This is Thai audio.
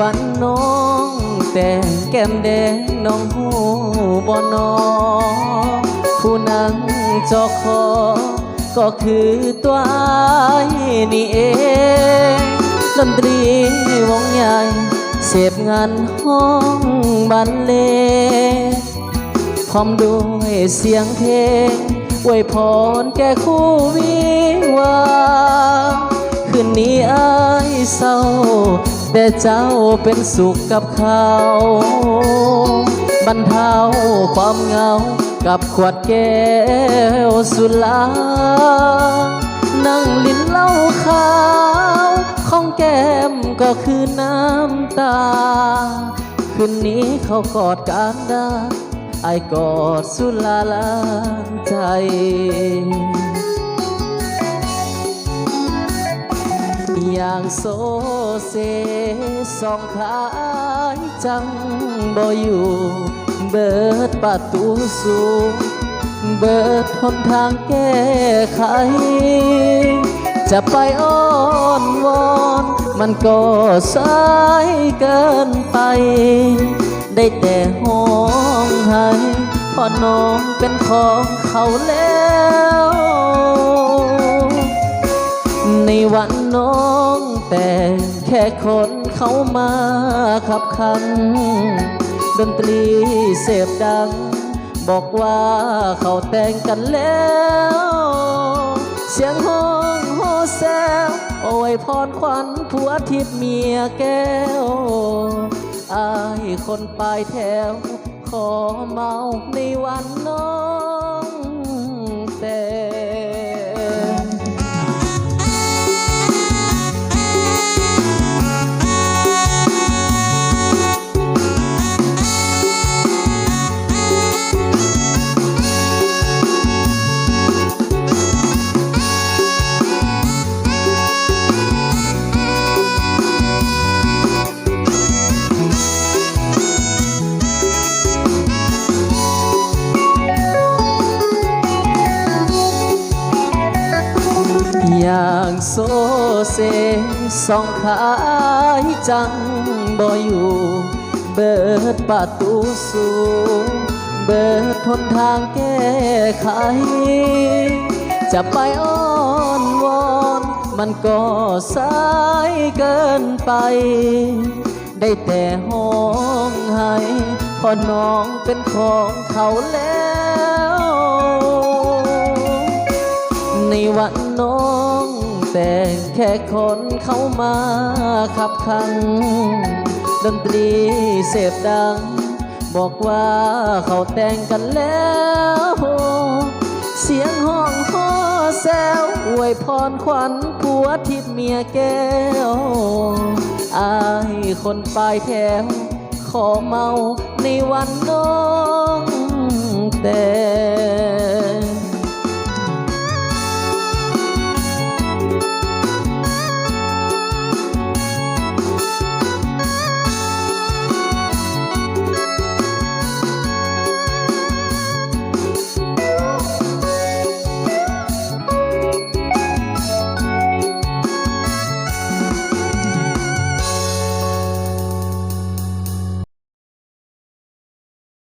วันน้องแต่งแก้มแดงน้องหูบ่น้องผู้นั่งจอคอ ก็คือตัวอายนี่เองดนตรีวงใหญ่เสพงานห้องบันเลงพร้อมด้วยเสียงเพลงอวยพรแก่คู่วิว แต่เจ้าเป็นสุขกับเขา บรรเทาความเหงากับขวดแก้วสุรานั่งลิ้นเหล้าขาวของแก้มก็คือน้ำตา คืนนี้เขากอดกันได้ไอกอดสุลาลางใจ อย่างโซเซสองขายจังบ่อยู่ เบิดประตูสูง เบิดหนทางแก้ไข จะไปอ้อนวอน มันก็สายเกินไป ได้แต่ห้องให้พอน้องเป็นของเขาแล้ว ในวัน น้องแต่งแค่คนเขามาขับคัน ดนตรีเสพดัง บอกว่าเขาแต่งกันแล้ว เสียงห้องโฮแซวโอ้ยพรขวัญผัวทิพย์เมียแก้วอายคนปลายแถว ขอเมาในวันน้องางโซเซสองขายจังบ่อยู่ เบิดประตูสูง เบิดทนทางแก้ไข จะไปอ้อนวอนมันก็สายเกินไป ได้แต่ห้องให้พอน้องเป็นของเขาแล้ว ในวันน้อง แต่งแค่คนเข้ามาขับคันดนตรีเสพดัง บอกว่าเขาแต่งกันแล้ว เสียงห้องฮอแซวอวยพรขวัญผัวทิพย์เมียแก้ว อายคนปลายแถวขอเมาในวันน้องแต่ง